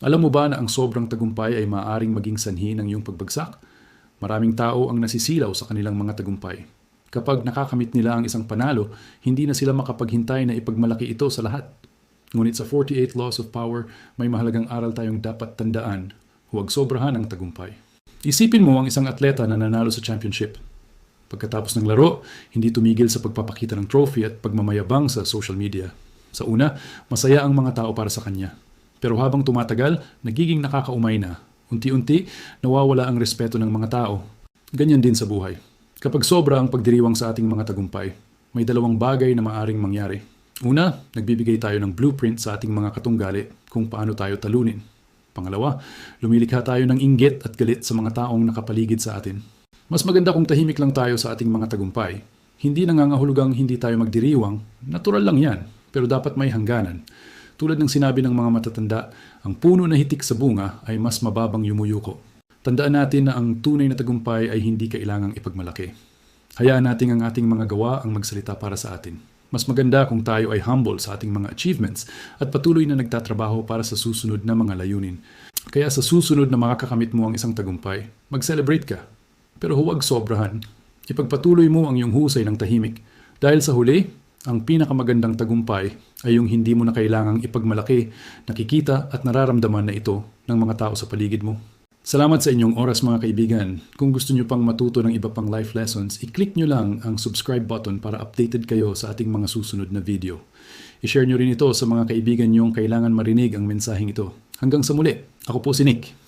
Alam mo ba na ang sobrang tagumpay ay maaaring maging sanhi ng iyong pagbagsak? Maraming tao ang nasisilaw sa kanilang mga tagumpay. Kapag nakakamit nila ang isang panalo, hindi na sila makapaghintay na ipagmalaki ito sa lahat. Ngunit sa 48 Laws of Power, may mahalagang aral tayong dapat tandaan. Huwag sobrahan ang tagumpay. Isipin mo ang isang atleta na nanalo sa championship. Pagkatapos ng laro, hindi tumigil sa pagpapakita ng trophy at pagmamayabang sa social media. Sa una, masaya ang mga tao para sa kanya. Pero habang tumatagal, nagiging nakakaumay na. Unti-unti, nawawala ang respeto ng mga tao. Ganyan din sa buhay. Kapag sobra ang pagdiriwang sa ating mga tagumpay, may dalawang bagay na maaring mangyari. Una, nagbibigay tayo ng blueprint sa ating mga katunggali kung paano tayo talunin. Pangalawa, lumilikha tayo ng inggit at galit sa mga taong nakapaligid sa atin. Mas maganda kung tahimik lang tayo sa ating mga tagumpay. Hindi nangangahulugang hindi tayo magdiriwang, natural lang yan, pero dapat may hangganan. Tulad ng sinabi ng mga matatanda, ang puno na hitik sa bunga ay mas mababang yumuyuko. Tandaan natin na ang tunay na tagumpay ay hindi kailangang ipagmalaki. Hayaan natin ang ating mga gawa ang magsalita para sa atin. Mas maganda kung tayo ay humble sa ating mga achievements at patuloy na nagtatrabaho para sa susunod na mga layunin. Kaya sa susunod na makakamit mo ang isang tagumpay, mag-celebrate ka. Pero huwag sobrahan. Ipagpatuloy mo ang iyong husay ng tahimik. Dahil sa huli, ang pinakamagandang tagumpay ay yung hindi mo na kailangang ipagmalaki, nakikita at nararamdaman na ito ng mga tao sa paligid mo. Salamat sa inyong oras mga kaibigan. Kung gusto nyo pang matuto ng iba pang life lessons, i-click nyo lang ang subscribe button para updated kayo sa ating mga susunod na video. I-share nyo rin ito sa mga kaibigan nyong kailangan marinig ang mensaheng ito. Hanggang sa muli, ako po si Nick.